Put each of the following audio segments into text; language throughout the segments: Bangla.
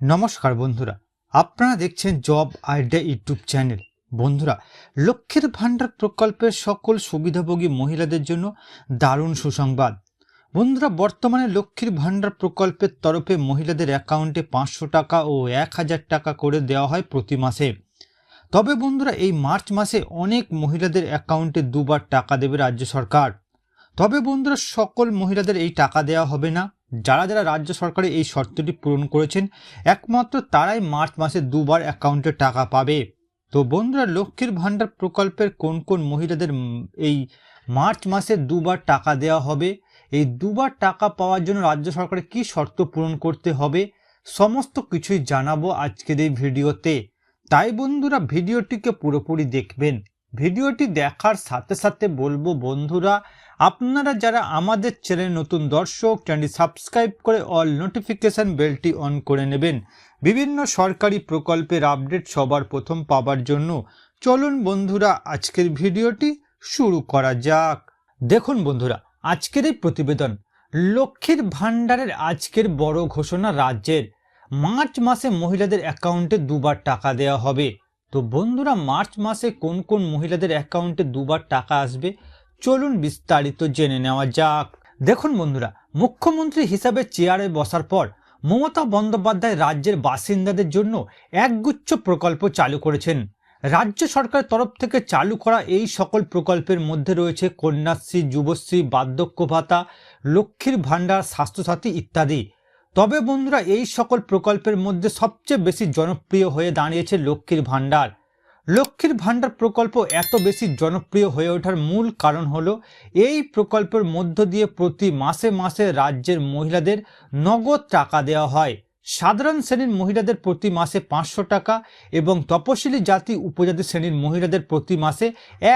নমস্কার বন্ধুরা, আপনারা দেখছেন জব আইডিয়া ইউটিউব চ্যানেল। বন্ধুরা, লক্ষ্মীর ভাণ্ডার প্রকল্পের সকল সুবিধাভোগী মহিলাদের জন্য দারুণ সুসংবাদ। বন্ধুরা, বর্তমানে লক্ষ্মীর ভাণ্ডার প্রকল্পের তরফে মহিলাদের অ্যাকাউন্টে পাঁচশো টাকা ও এক হাজার টাকা করে দেওয়া হয় প্রতি মাসে। তবে বন্ধুরা, এই মার্চ মাসে অনেক মহিলাদের অ্যাকাউন্টে দুবার টাকা দেবে রাজ্য সরকার। তবে বন্ধুরা, সকল মহিলাদের এই টাকা দেওয়া হবে না। যারা যারা রাজ্য সরকারের এই শর্তটি পূরণ করেছেন, একমাত্র তারাই মার্চ মাসে দুবার অ্যাকাউন্টে টাকা পাবে। তো বন্ধুরা, লক্ষ্মীর ভাণ্ডার প্রকল্পের কোন কোন মহিলাদের এই মার্চ মাসে দুবার টাকা দেওয়া হবে, এই দুবার টাকা পাওয়ার জন্য রাজ্য সরকারের কী শর্ত পূরণ করতে হবে, সমস্ত কিছুই জানাব আজকের এই ভিডিওতে। তাই বন্ধুরা, ভিডিওটিকে পুরোপুরি দেখবেন। ভিডিওটি দেখার সাথে সাথে বলব বন্ধুরা, আপনারা যারা আমাদের চ্যানেল নতুন দর্শক, চ্যানেলটি সাবস্ক্রাইব করে অল নোটিফিকেশান বেলটি অন করে নেবেন। বিভিন্ন সরকারি প্রকল্পের আপডেট সবার প্রথম পাবার জন্য চলুন বন্ধুরা, আজকের ভিডিওটি শুরু করা যাক। দেখুন বন্ধুরা, আজকের এই প্রতিবেদন, লক্ষ্মীর ভাণ্ডারের আজকের বড় ঘোষণা রাজ্যের। মার্চ মাসে মহিলাদের অ্যাকাউন্টে দুবার টাকা দেওয়া হবে। তো বন্ধুরা, মার্চ মাসে কোন কোন মহিলাদের অ্যাকাউন্টে দুবার টাকা আসবে, চলুন বিস্তারিত জেনে নেওয়া যাক। দেখুন বন্ধুরা, মুখ্যমন্ত্রী হিসাবে চেয়ারে বসার পর মমতা বন্দ্যোপাধ্যায় রাজ্যের বাসিন্দাদের জন্য একগুচ্ছ প্রকল্প চালু করেছেন। রাজ্য সরকারের তরফ থেকে চালু করা এই সকল প্রকল্পের মধ্যে রয়েছে কন্যাশ্রী, যুবশ্রী, বার্ধক্য ভাতা, লক্ষ্মীর ভাণ্ডার, স্বাস্থ্যসাথী ইত্যাদি। তবে বন্ধুরা, এই সকল প্রকল্পের মধ্যে সবচেয়ে বেশি জনপ্রিয় হয়ে দাঁড়িয়েছে লক্ষ্মীর ভাণ্ডার। লক্ষ্মীর ভাণ্ডার প্রকল্প এত বেশি জনপ্রিয় হয়ে ওঠার মূল কারণ হলো, এই প্রকল্পের মধ্য দিয়ে প্রতি মাসে মাসে রাজ্যের মহিলাদের নগদ টাকা দেওয়া হয়। সাধারণ শ্রেণির মহিলাদের প্রতি মাসে পাঁচশো টাকা এবং তপশিলি জাতি উপজাতি শ্রেণির মহিলাদের প্রতি মাসে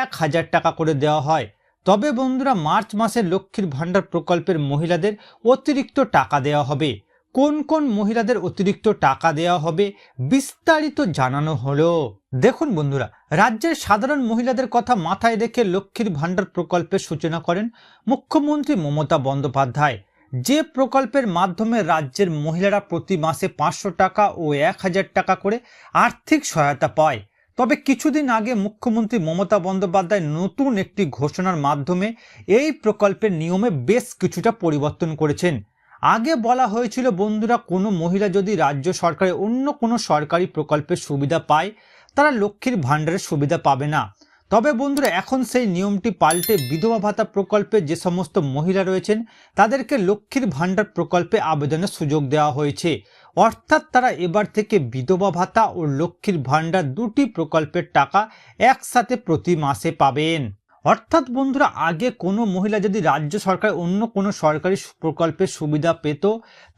এক হাজার টাকা করে দেওয়া হয়। তবে বন্ধুরা মার্চ মাসে লক্ষ্মীর ভাণ্ডার প্রকল্পের মহিলাদের অতিরিক্ত টাকা দেওয়া হবে। কোন কোন মহিলাদের অতিরিক্ত টাকা দেওয়া হবে বিস্তারিত জানানো হলো। দেখুন বন্ধুরা, রাজ্যের সাধারণ মহিলাদের কথা মাথায় রেখে লক্ষ্মীর ভাণ্ডার প্রকল্পের সূচনা করেন মুখ্যমন্ত্রী মমতা বন্দ্যোপাধ্যায়। যে প্রকল্পের মাধ্যমে রাজ্যের মহিলারা প্রতি মাসে পাঁচশো টাকা ও এক হাজার টাকা করে আর্থিক সহায়তা পায়। তবে কিছুদিন আগে মুখ্যমন্ত্রী মমতা বন্দ্যোপাধ্যায় নতুন একটি ঘোষণার মাধ্যমে এই প্রকল্পের নিয়মে বেশ কিছুটা পরিবর্তন করেছেন। আগে বলা হয়েছিল, বন্ধুরা, কোনো মহিলা যদি রাজ্য সরকারের অন্য কোনো সরকারি প্রকল্পের সুবিধা পায়, তারা লক্ষ্মীর ভাণ্ডারের সুবিধা পাবে না। তবে বন্ধুরা, এখন সেই নিয়মটি পাল্টে বিধবা ভাতা প্রকল্পে যে সমস্ত মহিলা রয়েছেন, তাদেরকে লক্ষ্মীর ভাণ্ডার প্রকল্পে আবেদনের সুযোগ দেওয়া হয়েছে। অর্থাৎ তারা এবার থেকে বিধবা ভাতা ও লক্ষ্মীর ভাণ্ডার দুটি প্রকল্পের টাকা একসাথে প্রতি মাসে পাবেন। অর্থাৎ বন্ধুরা, আগে কোনো মহিলা যদি রাজ্য সরকার অন্য কোনো সরকারি প্রকল্পের সুবিধা পেত,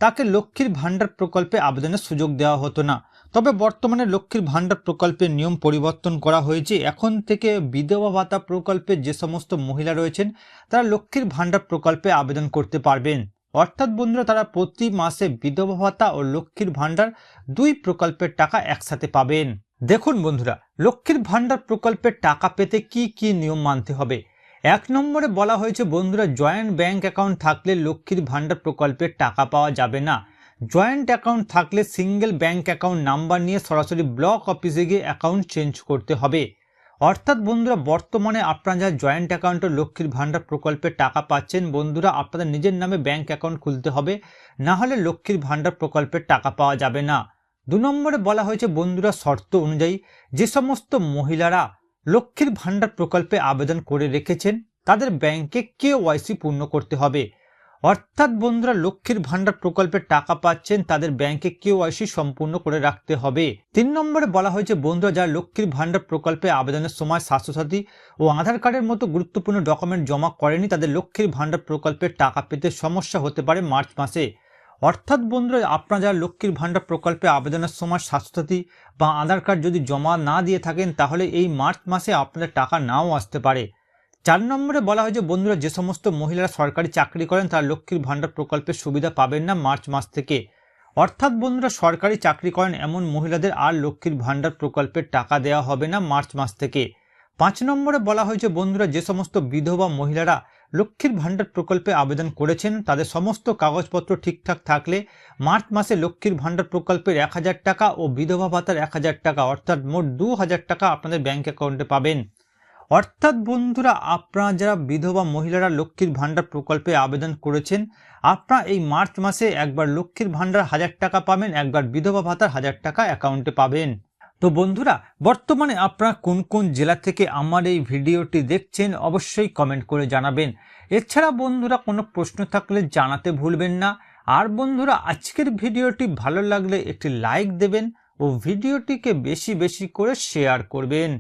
তাকে লক্ষ্মীর ভাণ্ডার প্রকল্পে আবেদনের সুযোগ দেওয়া হতো না। তবে বর্তমানে লক্ষ্মীর ভাণ্ডার প্রকল্পের নিয়ম পরিবর্তন করা হয়েছে। এখন থেকে বিধবা ভাতা প্রকল্পে যে সমস্ত মহিলা রয়েছেন, তারা লক্ষ্মীর ভাণ্ডার প্রকল্পে আবেদন করতে পারবেন। অর্থাৎ বন্ধুরা, তারা প্রতি মাসে বিধবা ভাতা ও লক্ষ্মীর ভাণ্ডার দুই প্রকল্পের টাকা একসাথে পাবেন। দেখুন বন্ধুরা, লক্ষ্মীর ভাণ্ডার প্রকল্পের টাকা পেতে কি কি নিয়ম মানতে হবে? এক নম্বরে বলা হয়েছে, বন্ধুরা, জয়েন্ট ব্যাংক অ্যাকাউন্ট থাকলে লক্ষ্মীর ভাণ্ডার প্রকল্পের টাকা পাওয়া যাবে না। জয়েন্ট অ্যাকাউন্ট থাকলে সিঙ্গেল ব্যাংক অ্যাকাউন্ট নাম্বার নিয়ে সরাসরি ব্লক অফিসে গিয়ে অ্যাকাউন্ট চেঞ্জ করতে হবে। অর্থাৎ বন্ধুরা, বর্তমানে আপনারা যারা জয়েন্ট অ্যাকাউন্টে লক্ষ্মীর ভাণ্ডার প্রকল্পের টাকা পাচ্ছেন, বন্ধুরা, আপনাদের নিজের নামে ব্যাংক অ্যাকাউন্ট খুলতে হবে। না হলে লক্ষ্মীর ভাণ্ডার প্রকল্পের টাকা পাওয়া যাবে না। দু নম্বরে বলা হয়েছে, বন্ধুরা, শর্ত অনুযায়ী যে সমস্ত মহিলারা লক্ষ্মীর ভাণ্ডার প্রকল্পে আবেদন করে রেখেছেন, তাদের ব্যাংকে কে ওয়াইসি পূর্ণ করতে হবে। অর্থাৎ বন্ধুরা, লক্ষ্মীর ভাণ্ডার প্রকল্পের টাকা পাচ্ছেন, তাদের ব্যাংকে কেওয়াইসি সম্পূর্ণ করে রাখতে হবে। তিন নম্বরে বলা হয়েছে, বন্ধুরা, যারা লক্ষ্মীর ভাণ্ডার প্রকল্পে আবেদনের সময় স্বাস্থ্যসাথী ও আধার কার্ডের মতো গুরুত্বপূর্ণ ডকুমেন্ট জমা করেনি, তাদের লক্ষ্মীর ভাণ্ডার প্রকল্পের টাকা পেতে সমস্যা হতে পারে মার্চ মাসে। অর্থাৎ বন্ধুরা, আপনারা যারা লক্ষ্মীর ভাণ্ডার প্রকল্পে আবেদনের সময় স্বাস্থ্যসাথী বা আধার কার্ড যদি জমা না দিয়ে থাকেন, তাহলে এই মার্চ মাসে আপনাদের টাকা নাও আসতে পারে। চার নম্বরে বলা হয়েছে বন্ধুরা, যে সমস্ত মহিলারা সরকারি চাকরি করেন, তারা লক্ষ্মীর ভাণ্ডার প্রকল্পের সুবিধা পাবেন না মার্চ মাস থেকে। অর্থাৎ বন্ধুরা, সরকারি চাকরি করেন এমন মহিলাদের আর লক্ষ্মীর ভাণ্ডার প্রকল্পের টাকা দেওয়া হবে না মার্চ মাস থেকে। পাঁচ নম্বরে বলা হয়েছে বন্ধুরা, যে সমস্ত বিধবা মহিলারা লক্ষ্মীর ভাণ্ডার প্রকল্পে আবেদন করেছেন, তাদের সমস্ত কাগজপত্র ঠিকঠাক থাকলে মার্চ মাসে লক্ষ্মীর ভাণ্ডার প্রকল্পের এক হাজার টাকা ও বিধবা ভাতার এক হাজার টাকা, অর্থাৎ মোট দু হাজার টাকা আপনাদের ব্যাঙ্ক অ্যাকাউন্টে পাবেন। অর্থাৎ বন্ধুরা, আপনারা যারা বিধবা মহিলারা লক্ষ্মীর ভাণ্ডার প্রকল্পে আবেদন করেছেন, আপনারা এই মার্চ মাসে একবার লক্ষ্মীর ভাণ্ডার হাজার টাকা পাবেন, একবার বিধবা ভাতার হাজার টাকা অ্যাকাউন্টে পাবেন। তো বন্ধুরা, বর্তমানে আপনারা কোন কোন জেলা থেকে আমার এই ভিডিওটি দেখছেন অবশ্যই কমেন্ট করে জানাবেন। এছাড়া বন্ধুরা, কোনো প্রশ্ন থাকলে জানাতে ভুলবেন না। আর বন্ধুরা, আজকের ভিডিওটি ভালো লাগলে একটি লাইক দেবেন ও ভিডিওটিকে বেশি বেশি করে শেয়ার করবেন।